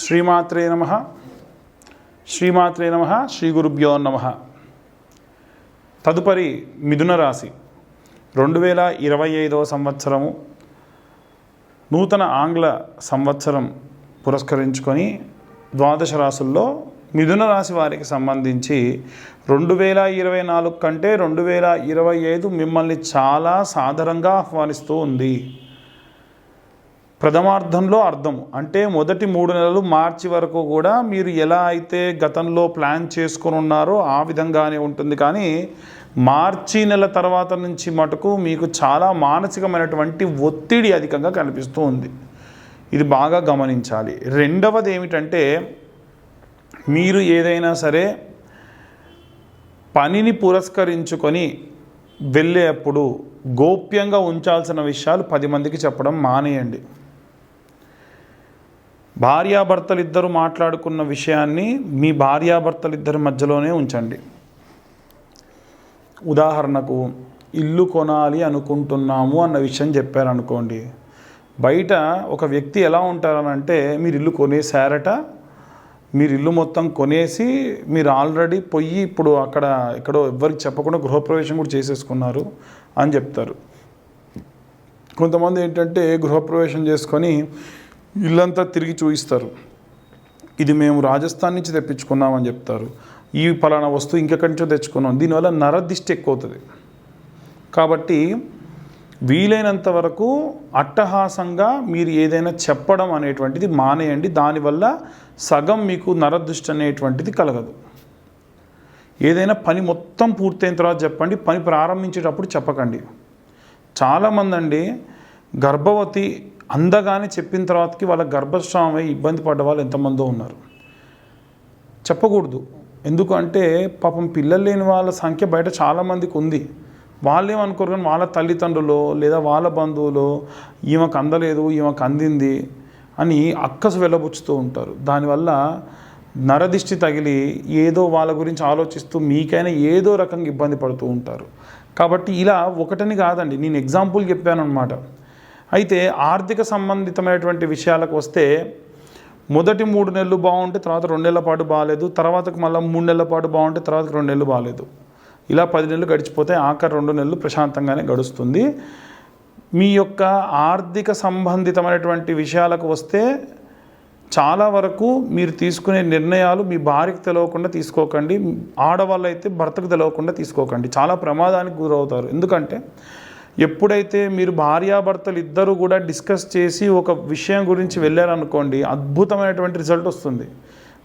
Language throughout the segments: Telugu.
శ్రీమాత్రే నమ. శ్రీమాత్రే నమ శ్రీ గురుభ్యో నమ. తదుపరి మిథున రాశి. రెండు వేల ఇరవై ఐదవ సంవత్సరము నూతన ఆంగ్ల సంవత్సరం పురస్కరించుకొని ద్వాదశ రాసుల్లో మిథున రాశి వారికి సంబంధించి రెండు వేల ఇరవై నాలుగు కంటే రెండు వేల ఇరవై ఐదు మిమ్మల్ని చాలా సాదరంగా ఆహ్వానిస్తూ ఉంది. ప్రథమార్థంలో అర్థం. అంటే మొదటి మూడు నెలలు మార్చి వరకు కూడా మీరు ఎలా అయితే గతంలో ప్లాన్ చేసుకొని ఉన్నారో ఆ విధంగానే ఉంటుంది. కానీ మార్చి నెల తర్వాత నుంచి మటుకు మీకు చాలా మానసికమైనటువంటి ఒత్తిడి అధికంగా కనిపిస్తూ ఉంది. ఇది బాగా గమనించాలి. రెండవది ఏమిటంటే మీరు ఏదైనా సరే పనిని పురస్కరించుకొని వెళ్ళేప్పుడు గోప్యంగా ఉంచాల్సిన విషయాలు పది మందికి చెప్పడం మానేయండి. భార్యాభర్తలు ఇద్దరు మాట్లాడుకున్న విషయాన్ని మీ భార్యాభర్తలు ఇద్దరి మధ్యలోనే ఉంచండి. ఉదాహరణకు ఇల్లు కొనాలి అనుకుంటున్నాము అన్న విషయం చెప్పారనుకోండి. బయట ఒక వ్యక్తి ఎలా ఉంటారనంటే మీరు ఇల్లు కొనేసారట మీరు ఇల్లు మొత్తం కొనేసి మీరు ఆల్రెడీ పొయ్యి ఇప్పుడు అక్కడ ఎక్కడో ఎవ్వరికి చెప్పకుండా గృహప్రవేశం కూడా చేసేసుకున్నారు అని చెప్తారు. కొంతమంది ఏంటంటే గృహప్రవేశం చేసుకొని ఇల్లంతా తిరిగి చూపిస్తారు ఇది మేము రాజస్థాన్ నుంచి తెప్పించుకున్నామని చెప్తారు. ఈ పలానా వస్తువు ఇంకెక్కడి నుంచో తెచ్చుకున్నాం. దీనివల్ల నరదిష్టి ఎక్కువ అవుతుంది కాబట్టి వీలైనంత వరకు అట్టహాసంగా మీరు ఏదైనా చెప్పడం అనేటువంటిది మానేయండి. దానివల్ల సగం మీకు నరదృష్టి అనేటువంటిది కలగదు. ఏదైనా పని మొత్తం పూర్తయిన తర్వాత చెప్పండి. పని ప్రారంభించేటప్పుడు చెప్పకండి. చాలామంది అండి గర్భవతి అందగానే చెప్పిన తర్వాతకి వాళ్ళ గర్భస్రావమై ఇబ్బంది పడ్డ వాళ్ళు ఎంతమందో ఉన్నారు. చెప్పకూడదు. ఎందుకంటే పాపం పిల్లలు లేని వాళ్ళ సంఖ్య బయట చాలామందికి ఉంది. వాళ్ళు ఏమనుకోరు కానీ వాళ్ళ తల్లిదండ్రులు లేదా వాళ్ళ బంధువులు ఈమెకు అందలేదు ఈమెకు అందింది అని అక్కసు వెళ్ళబుచ్చుతూ ఉంటారు. దానివల్ల నరదిష్టి తగిలి ఏదో వాళ్ళ గురించి ఆలోచిస్తూ మీకైనా ఏదో రకంగా ఇబ్బంది పడుతూ ఉంటారు. కాబట్టి ఇలా ఒకటని కాదండి. నేను ఎగ్జాంపుల్ చెప్పాను అనమాట అయితే ఆర్థిక సంబంధితమైనటువంటి విషయాలకు వస్తే మొదటి మూడు నెలలు బాగుంటే తర్వాత రెండు నెలల పాటు బాగాలేదు తర్వాతకు మళ్ళీ మూడు నెలల పాటు బాగుంటే తర్వాత రెండు నెలలు బాగాలేదు. ఇలా పది నెలలు గడిచిపోతే ఆఖరి రెండు నెలలు ప్రశాంతంగానే గడుస్తుంది. మీ యొక్క ఆర్థిక సంబంధితమైనటువంటి విషయాలకు వస్తే చాలా వరకు మీరు తీసుకునే నిర్ణయాలు మీ భార్యకు తెలియకుండా తీసుకోకండి ఆడవాళ్ళు అయితే భర్తకు తెలవకుండా తీసుకోకండి. చాలా ప్రమాదానికి గురవుతారు. ఎందుకంటే ఎప్పుడైతే మీరు భార్యాభర్తలు ఇద్దరు కూడా డిస్కస్ చేసి ఒక విషయం గురించి వెళ్ళారనుకోండి అద్భుతమైనటువంటి రిజల్ట్ వస్తుంది.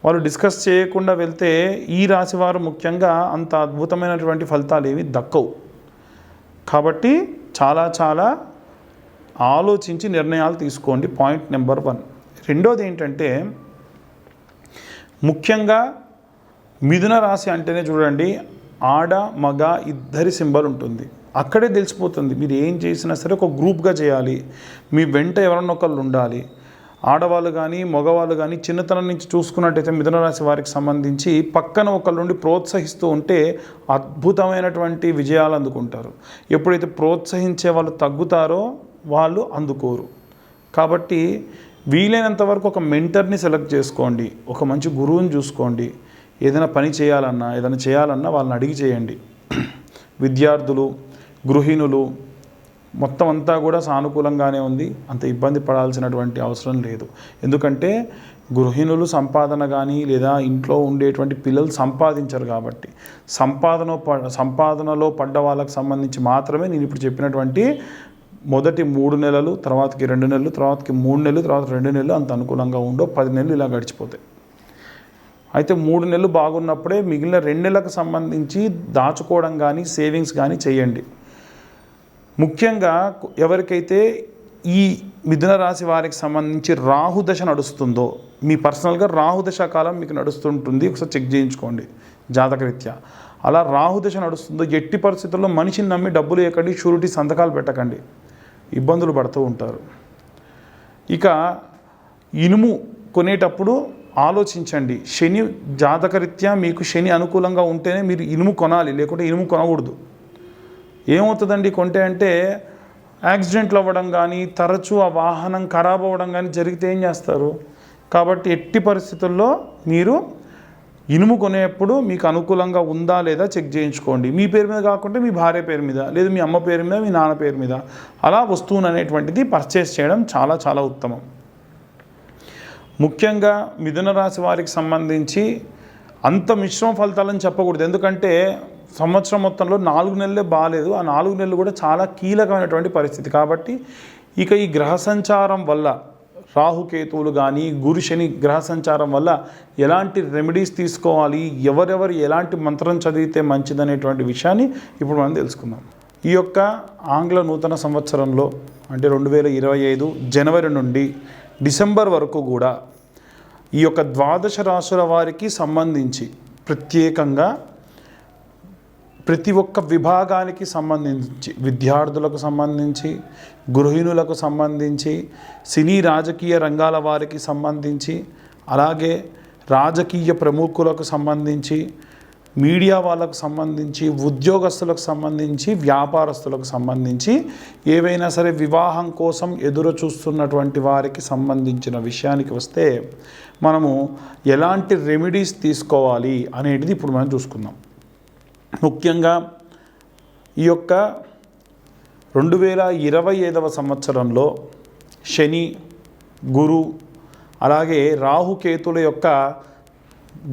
వాళ్ళు డిస్కస్ చేయకుండా వెళ్తే ఈ రాశి వారు ముఖ్యంగా అంత అద్భుతమైనటువంటి ఫలితాలు ఏవి దక్కవు. కాబట్టి చాలా చాలా ఆలోచించి నిర్ణయాలు తీసుకోండి. Point number one. రెండోది ఏంటంటే ముఖ్యంగా మిథున రాశి అంటేనే చూడండి ఆడ మగ ఇద్దరి సింబల్ ఉంటుంది. అక్కడే తెలిసిపోతుంది. మీరు ఏం చేసినా సరే ఒక గ్రూప్గా చేయాలి. మీ వెంట ఎవరన్నా ఒకళ్ళు ఉండాలి. ఆడవాళ్ళు కానీ మగవాళ్ళు కానీ చిన్నతనం నుంచి చూసుకున్నట్టయితే మిథునరాశి వారికి సంబంధించి పక్కన ఒకళ్ళు ఉండి ప్రోత్సహిస్తూ ఉంటే అద్భుతమైనటువంటి విజయాలు అందుకుంటారు. ఎప్పుడైతే ప్రోత్సహించే వాళ్ళు తగ్గుతారో వాళ్ళు అందుకోరు. కాబట్టి వీలైనంత వరకు ఒక మెంటర్ని సెలెక్ట్ చేసుకోండి. ఒక మంచి గురువుని చూసుకోండి. ఏదైనా పని చేయాలన్నా ఏదైనా చేయాలన్నా వాళ్ళని అడిగి చేయండి. విద్యార్థులు గృహిణులు మొత్తం అంతా కూడా సానుకూలంగానే ఉంది. అంత ఇబ్బంది పడాల్సినటువంటి అవసరం లేదు. ఎందుకంటే గృహిణులు సంపాదన కానీ లేదా ఇంట్లో ఉండేటువంటి పిల్లలు సంపాదించరు కాబట్టి. సంపాదన ప సంపాదనలో పడ్డ వాళ్ళకి సంబంధించి మాత్రమే నేను ఇప్పుడు చెప్పినటువంటి మొదటి మూడు నెలలు తర్వాతకి రెండు నెలలు తర్వాతకి మూడు నెలలు తర్వాత రెండు నెలలు అంత అనుకూలంగా ఉండో పది నెలలు ఇలా గడిచిపోతాయి. అయితే మూడు నెలలు బాగున్నప్పుడే మిగిలిన రెండు నెలలకు సంబంధించి దాచుకోవడం కానీ సేవింగ్స్ కానీ చేయండి. ముఖ్యంగా ఎవరికైతే ఈ మిథున రాశి వారికి సంబంధించి రాహు దశ నడుస్తుందో మీ పర్సనల్గా రాహు దశ కాలం మీకు నడుస్తుంటుంది. ఒకసారి చెక్ చేయించుకోండి జాతకరీత్యా. అలా రాహు దశ నడుస్తుందో ఎట్టి పరిస్థితుల్లో మనిషిని నమ్మి డబ్బులు వేయకండి షూరిటీ సంతకాలు పెట్టకండి. ఇబ్బందులు పడుతూ ఉంటారు. ఇక ఇనుము కొనేటప్పుడు ఆలోచించండి. శని జాతకరీత్యా మీకు శని అనుకూలంగా ఉంటేనే మీరు ఇనుము కొనాలి. లేకుంటే ఇనుము కొనకూడదు. ఏమవుతుందండి కొంటే అంటే యాక్సిడెంట్లు అవ్వడం కానీ తరచూ ఆ వాహనం ఖరాబ్ అవ్వడం కానీ జరిగితే ఏం చేస్తారు? కాబట్టి ఎట్టి పరిస్థితుల్లో మీరు ఇనుము కొనేప్పుడు మీకు అనుకూలంగా ఉందా లేదా చెక్ చేయించుకోండి. మీ పేరు మీద కాకుండా మీ భార్య పేరు మీద లేదా మీ అమ్మ పేరు మీద మీ నాన్న పేరు మీద. అలా వస్తువును అనేటువంటిది పర్చేస్ చేయడం చాలా చాలా ఉత్తమం. ముఖ్యంగా మిథున రాశి వారికి సంబంధించి అంత మిశ్రమ ఫలితాలని చెప్పకూడదు. ఎందుకంటే సంవత్సరం మొత్తంలో నాలుగు నెలలే బాగాలేదు ఆ నాలుగు నెలలు కూడా చాలా కీలకమైనటువంటి పరిస్థితి. కాబట్టి ఇక ఈ గ్రహ సంచారం వల్ల రాహుకేతువులు కానీ గురు శని గ్రహ సంచారం వల్ల ఎలాంటి రెమెడీస్ తీసుకోవాలి? ఎవరెవరు ఎలాంటి మంత్రం చదివితే మంచిదనేటువంటి విషయాన్ని ఇప్పుడు మనం తెలుసుకుందాం. ఈ యొక్క ఆంగ్ల నూతన సంవత్సరంలో అంటే రెండు వేల ఇరవై ఐదు జనవరి నుండి డిసెంబర్ వరకు కూడా ఈ యొక్క ద్వాదశ రాశుల వారికి సంబంధించి ప్రత్యేకంగా ప్రతి ఒక్క విభాగానికి సంబంధించి విద్యార్థులకు సంబంధించి గృహిణులకు సంబంధించి సినీ రాజకీయ రంగాల వారికి సంబంధించి అలాగే రాజకీయ ప్రముఖులకు సంబంధించి మీడియా వాళ్ళకు సంబంధించి ఉద్యోగస్తులకు సంబంధించి వ్యాపారస్తులకు సంబంధించి ఏవైనా సరే వివాహం కోసం ఎదురు చూస్తున్నటువంటి వారికి సంబంధించిన విషయానికి వస్తే మనము ఎలాంటి రెమెడీస్ తీసుకోవాలి అనేటిది ఇప్పుడు మనం చూసుకుందాం. ముఖ్యంగా ఈ యొక్క రెండు వేల ఇరవై ఐదవ సంవత్సరంలో శని గురు అలాగే రాహుకేతుల యొక్క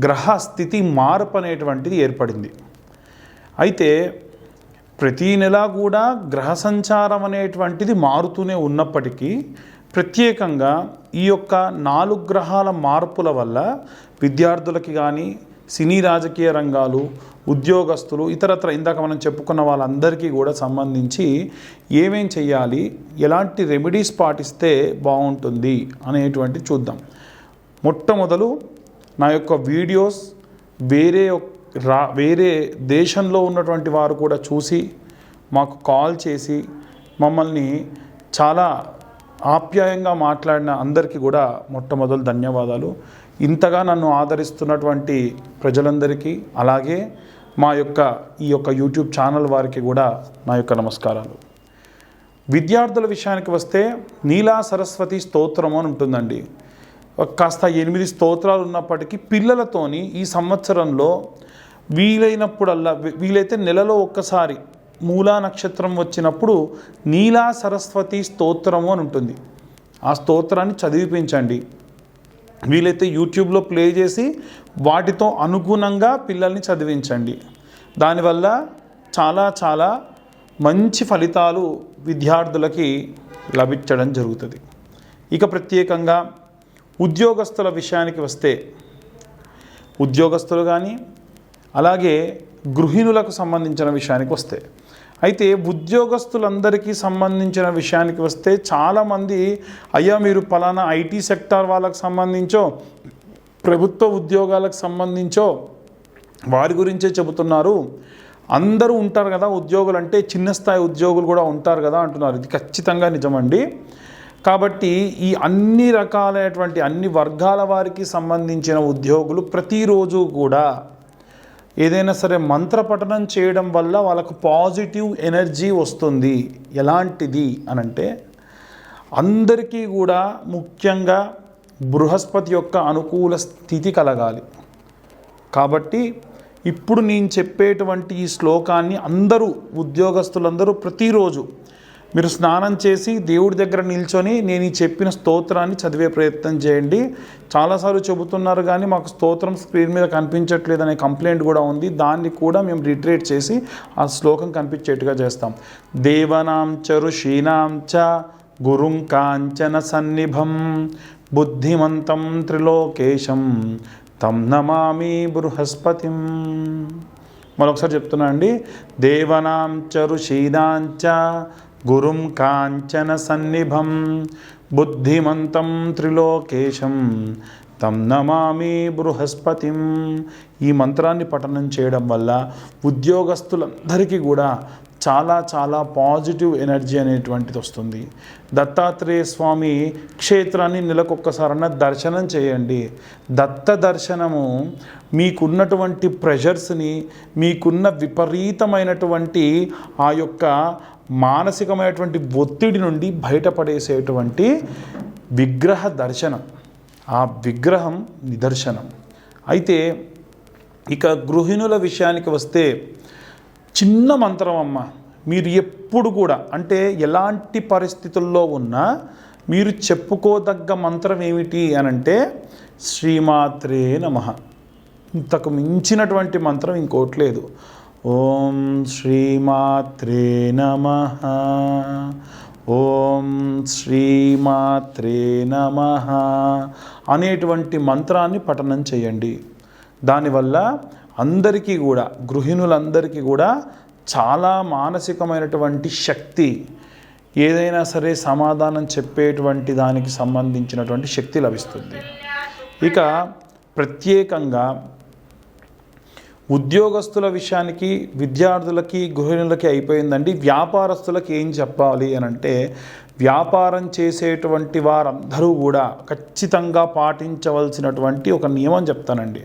గ్రహ స్థితి మార్పు అనేటువంటిది ఏర్పడింది. అయితే ప్రతీ నెల కూడా గ్రహ సంచారం అనేటువంటిది మారుతూనే ఉన్నప్పటికీ ప్రత్యేకంగా ఈ యొక్క నాలుగు గ్రహాల మార్పుల వల్ల విద్యార్థులకి కానీ సినీ రాజకీయ రంగాలు ఉద్యోగస్తులు ఇతరత్ర ఇందాక మనం చెప్పుకున్న వాళ్ళందరికీ కూడా సంబంధించి ఏమేం చేయాలి ఎలాంటి రెమెడీస్ పాటిస్తే బాగుంటుంది అనేటువంటి చూద్దాం. మొట్టమొదలు నా యొక్క వీడియోస్ వేరే రా వేరే దేశంలో ఉన్నటువంటి వారు కూడా చూసి మాకు కాల్ చేసి మమ్మల్ని చాలా ఆప్యాయంగా మాట్లాడిన అందరికీ కూడా మొట్టమొదలు ధన్యవాదాలు. ఇంతగా నన్ను ఆదరిస్తున్నటువంటి ప్రజలందరికీ అలాగే మా యొక్క ఈ యొక్క యూట్యూబ్ ఛానల్ వారికి కూడా నా యొక్క నమస్కారాలు. విద్యార్థుల విషయానికి వస్తే నీలా సరస్వతి స్తోత్రం అని ఉంటుందండి. కాస్త ఎనిమిది స్తోత్రాలు ఉన్నప్పటికీ పిల్లలతోని ఈ సంవత్సరంలో వీలైనప్పుడల్లా వీలైతే నెలలో ఒక్కసారి మూలా నక్షత్రం వచ్చినప్పుడు నీలా సరస్వతి స్తోత్రము అని ఉంటుంది. ఆ స్తోత్రాన్ని చదివిపించండి. వీలైతే యూట్యూబ్లో ప్లే చేసి వాటితో అనుగుణంగా పిల్లల్ని చదివించండి. దానివల్ల చాలా చాలా మంచి ఫలితాలు విద్యార్థులకి లభించడం జరుగుతుంది. ఇక ప్రత్యేకంగా ఉద్యోగస్తుల విషయానికి వస్తే ఉద్యోగస్తులు కానీ అలాగే గృహిణులకు సంబంధించిన విషయానికి వస్తే అయితే ఉద్యోగస్తులందరికీ సంబంధించిన విషయానికి వస్తే చాలామంది అయ్యా మీరు పలానా ఐటీ సెక్టార్ వాళ్ళకి సంబంధించో ప్రభుత్వ ఉద్యోగాలకు సంబంధించో వారి గురించే చెబుతున్నారు. అందరూ ఉంటారు కదా ఉద్యోగులు అంటే చిన్న స్థాయి ఉద్యోగులు కూడా ఉంటారు కదా అంటున్నారు. ఇది ఖచ్చితంగా నిజమండి. కాబట్టి ఈ అన్ని రకాలైనటువంటి అన్ని వర్గాల వారికి సంబంధించిన ఉద్యోగులు ప్రతిరోజు కూడా ఏదైనా సరే మంత్ర పఠనం చేయడం వల్ల వాళ్ళకు పాజిటివ్ ఎనర్జీ వస్తుంది. ఎలాంటిది అనంటే అందరికీ కూడా ముఖ్యంగా బృహస్పతి యొక్క అనుకూల స్థితి కలగాలి. కాబట్టి ఇప్పుడు నేను చెప్పేటువంటి ఈ శ్లోకాన్ని అందరూ ఉద్యోగస్తులందరూ ప్రతిరోజు మీరు స్నానం చేసి దేవుడి దగ్గర నిల్చొని నేను ఈ చెప్పిన స్తోత్రాన్ని చదివే ప్రయత్నం చేయండి. చాలాసార్లు చెబుతున్నారు కానీ మాకు స్తోత్రం స్క్రీన్ మీద కనిపించట్లేదు అనే కంప్లైంట్ కూడా ఉంది. దాన్ని కూడా మేము రిట్రేట్ చేసి ఆ శ్లోకం కనిపించేట్టుగా చేస్తాం. దేవనాం చరు శ్రీనాం చ గురుం కాంచన సన్నిభం బుద్ధిమంతం త్రిలోకేశం తం నమామి బృహస్పతిం. మరొకసారి చెప్తున్నా అండి. దేవనాం చరు శ్రీనాంచ గురుం కాంచన సన్నిభం బుద్ధిమంతం త్రిలోకేశం తం నమామి బృహస్పతిం. ఈ మంత్రాన్ని పఠనం చేయడం వల్ల ఉద్యోగస్తులందరికీ కూడా చాలా చాలా పాజిటివ్ ఎనర్జీ అనేటువంటిది వస్తుంది. దత్తాత్రేయ స్వామి క్షేత్రాన్ని నెలకొక్కసారన్నా దర్శనం చేయండి. దత్త దర్శనము మీకున్నటువంటి ప్రెషర్స్ని మీకున్న విపరీతమైనటువంటి ఆ యొక్క మానసికమైనటువంటి ఒత్తిడి నుండి బయటపడేసేటువంటి విగ్రహ దర్శనం. ఆ విగ్రహం నిదర్శనం. అయితే ఇక గృహిణుల విషయానికి వస్తే చిన్న మంత్రం అమ్మ మీరు ఎప్పుడు కూడా అంటే ఎలాంటి పరిస్థితుల్లో ఉన్నా మీరు చెప్పుకోదగ్గ మంత్రం ఏమిటి అని అంటే శ్రీమాత్రే నమ. ఇంతకు మించినటువంటి మంత్రం ఇంకోటి లేదు. ఓం శ్రీమాత్రే నమ. ఓం శ్రీమాత్రే నమ. అనేటువంటి మంత్రాన్ని పఠనం చేయండి. దానివల్ల అందరికీ కూడా గృహిణులందరికీ కూడా చాలా మానసికమైనటువంటి శక్తి ఏదైనా సరే సమాధానం చెప్పేటువంటి దానికి సంబంధించినటువంటి శక్తి లభిస్తుంది. ఇక ప్రత్యేకంగా ఉద్యోగస్తుల విషయానికి విద్యార్థులకి గృహిణులకి అయిపోయిందండి. వ్యాపారస్తులకి ఏం చెప్పాలి అని అంటే వ్యాపారం చేసేటువంటి వారందరూ కూడా ఖచ్చితంగా పాటించవలసినటువంటి ఒక నియమం చెప్తానండి.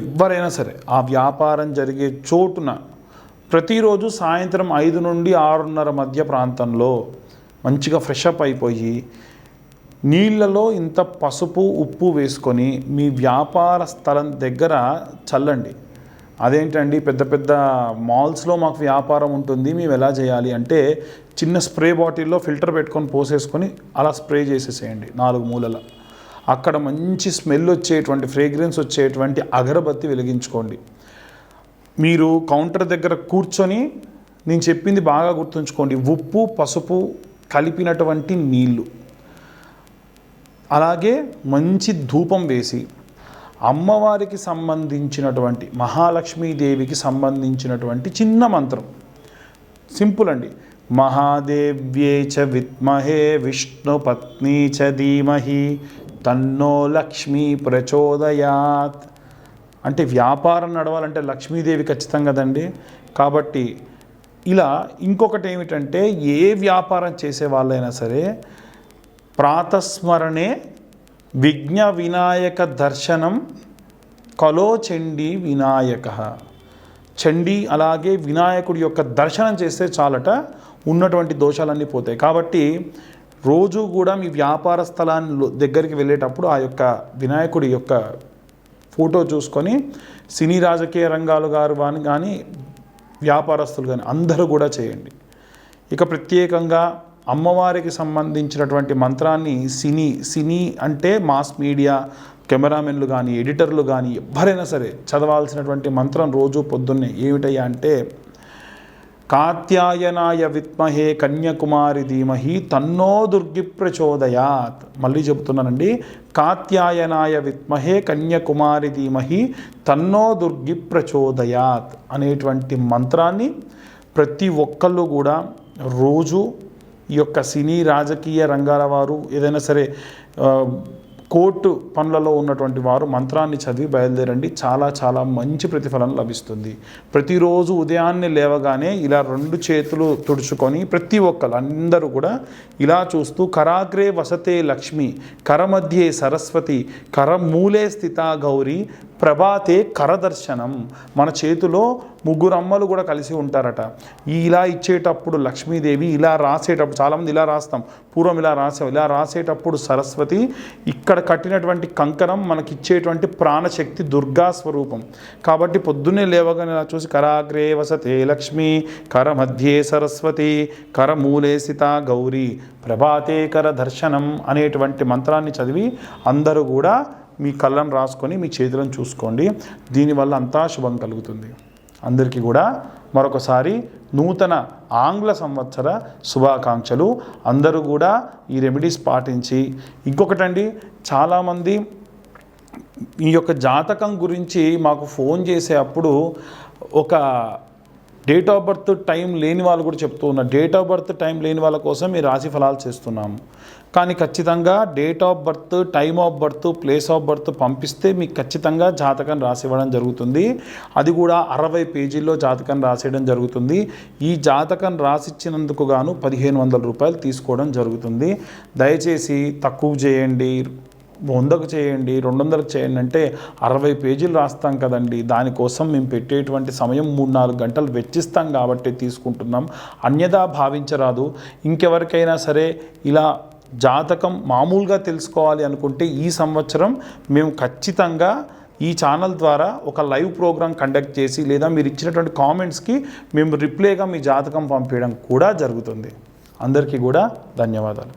ఎవరైనా సరే ఆ వ్యాపారం జరిగే చోటున ప్రతిరోజు సాయంత్రం ఐదు నుండి ఆరున్నర మధ్య ప్రాంతంలో మంచిగా ఫ్రెషప్ అయిపోయి నీళ్ళలో ఇంత పసుపు ఉప్పు వేసుకొని మీ వ్యాపార స్థలం దగ్గర చల్లండి. అదేంటండి? పెద్ద పెద్ద మాల్స్లో మాకు వ్యాపారం ఉంటుంది. మేము ఎలా చేయాలి అంటే చిన్న స్ప్రే బాటిల్లో ఫిల్టర్ పెట్టుకొని పోసేసుకొని అలా స్ప్రే చేసేసేయండి నాలుగు మూలల. అక్కడ మంచి స్మెల్ వచ్చేటువంటి ఫ్రేగ్రెన్స్ వచ్చేటువంటి అగరబత్తి వెలిగించుకోండి. మీరు కౌంటర్ దగ్గర కూర్చొని నేను చెప్పింది బాగా గుర్తుంచుకోండి. ఉప్పు పసుపు కలిపినటువంటి నీళ్ళు. అలాగే మంచి ధూపం వేసి అమ్మవారికి సంబంధించినటువంటి మహాలక్ష్మీదేవికి సంబంధించినటువంటి చిన్న మంత్రం. సింపుల్ అండి. మహాదేవ్యే చ విద్మహే విష్ణు పత్ని చ ధీమహి తన్నో లక్ష్మీ ప్రచోదయాత్. అంటే వ్యాపారం నడవాలంటే లక్ష్మీదేవి ఖచ్చితంగా కదండి. కాబట్టి ఇలా ఇంకొకటి ఏమిటంటే ఏ వ్యాపారం చేసే వాళ్ళైనా సరే ప్రాతస్మరణే విఘ్న వినాయక దర్శనం కలో చండీ వినాయక. చండీ అలాగే వినాయకుడి యొక్క దర్శనం చేస్తే చాలట ఉన్నటువంటి దోషాలన్నీ పోతాయి. కాబట్టి రోజు కూడా మీ వ్యాపార స్థలాన్ని దగ్గరికి వెళ్ళేటప్పుడు ఆ యొక్క వినాయకుడి యొక్క ఫోటో చూసుకొని సినీ రాజకీయ రంగాలు గారు కానీ కానీ వ్యాపారస్తులు కానీ అందరూ కూడా చేయండి. ఇక ప్రత్యేకంగా అమ్మవారికి సంబంధించినటువంటి మంత్రాన్ని సినీ సినీ అంటే మాస్ మీడియా కెమెరామెన్లు కానీ ఎడిటర్లు కానీ ఎవరైనా సరే చదవాల్సినటువంటి మంత్రం రోజు పొద్దున్నే ఏమిటయ్యా అంటే కాత్యాయనాయ విత్మహే కన్యాకుమారి ధీమహి తన్నో దుర్గి ప్రచోదయాత్ మళ్ళీ చెబుతున్నానండి. కాత్యాయనాయ విత్మహే కన్యాకుమారి ధీమహి తన్నో దుర్గి ప్రచోదయాత్ అనేటువంటి మంత్రాన్ని ప్రతి ఒక్కళ్ళు కూడా రోజు ఈ యొక్క సినీ రాజకీయ రంగాల వారు ఏదైనా సరే కోర్టు పనులలో ఉన్నటువంటి వారు మంత్రాన్ని చదివి బయలుదేరండి. చాలా చాలా మంచి ప్రతిఫలం లభిస్తుంది. ప్రతిరోజు ఉదయాన్నే లేవగానే ఇలా రెండు చేతులు తుడుచుకొని ప్రతి ఒక్కరు అందరూ కూడా ఇలా చూస్తూ కరాగ్రే వసతే లక్ష్మి కరమధ్యే సరస్వతి కరమూలే స్థిత గౌరీ ప్రభాతే కరదర్శనం. మన చేతిలో ముగ్గురు అమ్మలు కూడా కలిసి ఉంటారట. ఇలా ఇచ్చేటప్పుడు లక్ష్మీదేవి ఇలా రాసేటప్పుడు చాలామంది ఇలా రాస్తాం. పూర్వం ఇలా రాసాం ఇలా రాసేటప్పుడు సరస్వతి ఇక్కడ కట్టినటువంటి కంకణం మనకి ఇచ్చేటువంటి ప్రాణశక్తి దుర్గా స్వరూపం. కాబట్టి పొద్దున్నే లేవగానే ఇలా చూసి కరాగ్రే వసతే లక్ష్మి కర మధ్యే సరస్వతి కరమూలే సీత గౌరీ ప్రభాతే కర దర్శనం అనేటువంటి మంత్రాన్ని చదివి అందరూ కూడా మీ కళ్ళను రాసుకొని మీ చేతులను చూసుకోండి. దీనివల్ల అంతా శుభం కలుగుతుంది. అందరికీ కూడా మరొకసారి నూతన ఆంగ్ల సంవత్సర శుభాకాంక్షలు. అందరూ కూడా ఈ రెమెడీస్ పాటించి ఇంకొకటండి చాలామంది ఈ యొక్క జాతకం గురించి మాకు ఫోన్ చేసే అప్పుడు ఒక డేట్ ఆఫ్ బర్త్ టైం లేని వాళ్ళు కూడా చెప్తూ ఉన్నారు. డేట్ ఆఫ్ బర్త్ టైం లేని వాళ్ళ కోసం ఈ రాశి ఫలాలు చేస్తున్నాము. కానీ ఖచ్చితంగా date of birth time of birth place of birth పంపిస్తే మీకు ఖచ్చితంగా జాతకం రాసివ్వడం జరుగుతుంది. అది కూడా అరవై పేజీల్లో జాతకం రాసేయడం జరుగుతుంది. ఈ జాతకం రాసిచ్చినందుకు గాను పదిహేను వందల రూపాయలు తీసుకోవడం జరుగుతుంది. దయచేసి తక్కువ చేయండి. వందకు చేయండి రెండు వందలకు చేయండి అంటే అరవై పేజీలు రాస్తాం కదండి. దానికోసం మేము పెట్టేటువంటి సమయం మూడు నాలుగు గంటలు వెచ్చిస్తాం కాబట్టి తీసుకుంటున్నాం. అన్యదా భావించరాదు. ఇంకెవరికైనా సరే ఇలా జాతకం మామూలుగా తెలుసుకోవాలి అనుకుంటే ఈ సంవత్సరం మేము ఖచ్చితంగా ఈ ఛానల్ ద్వారా ఒక లైవ్ ప్రోగ్రామ్ కండక్ట్ చేసి లేదా మీరు ఇచ్చినటువంటి కామెంట్స్కి మేము రిప్లైగా మీ జాతకం పంపించడం కూడా జరుగుతుంది. అందరికీ కూడా ధన్యవాదాలు.